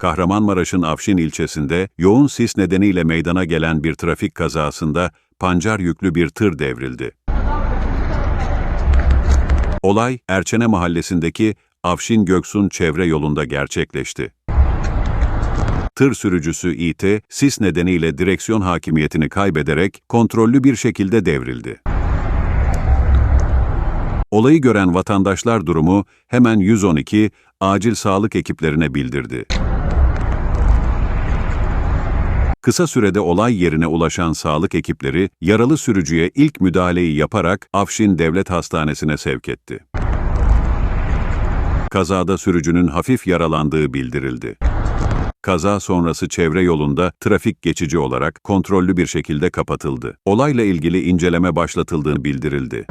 Kahramanmaraş'ın Afşin ilçesinde yoğun sis nedeniyle meydana gelen bir trafik kazasında pancar yüklü bir tır devrildi. Olay Erçene mahallesindeki Afşin Göksun çevre yolunda gerçekleşti. Tır sürücüsü İT, sis nedeniyle direksiyon hakimiyetini kaybederek kontrollü bir şekilde devrildi. Olayı gören vatandaşlar durumu hemen 112 acil sağlık ekiplerine bildirdi. Kısa sürede olay yerine ulaşan sağlık ekipleri yaralı sürücüye ilk müdahaleyi yaparak Afşin Devlet Hastanesi'ne sevk etti. Kazada sürücünün hafif yaralandığı bildirildi. Kaza sonrası çevre yolunda trafik geçici olarak kontrollü bir şekilde kapatıldı. Olayla ilgili inceleme başlatıldığı bildirildi.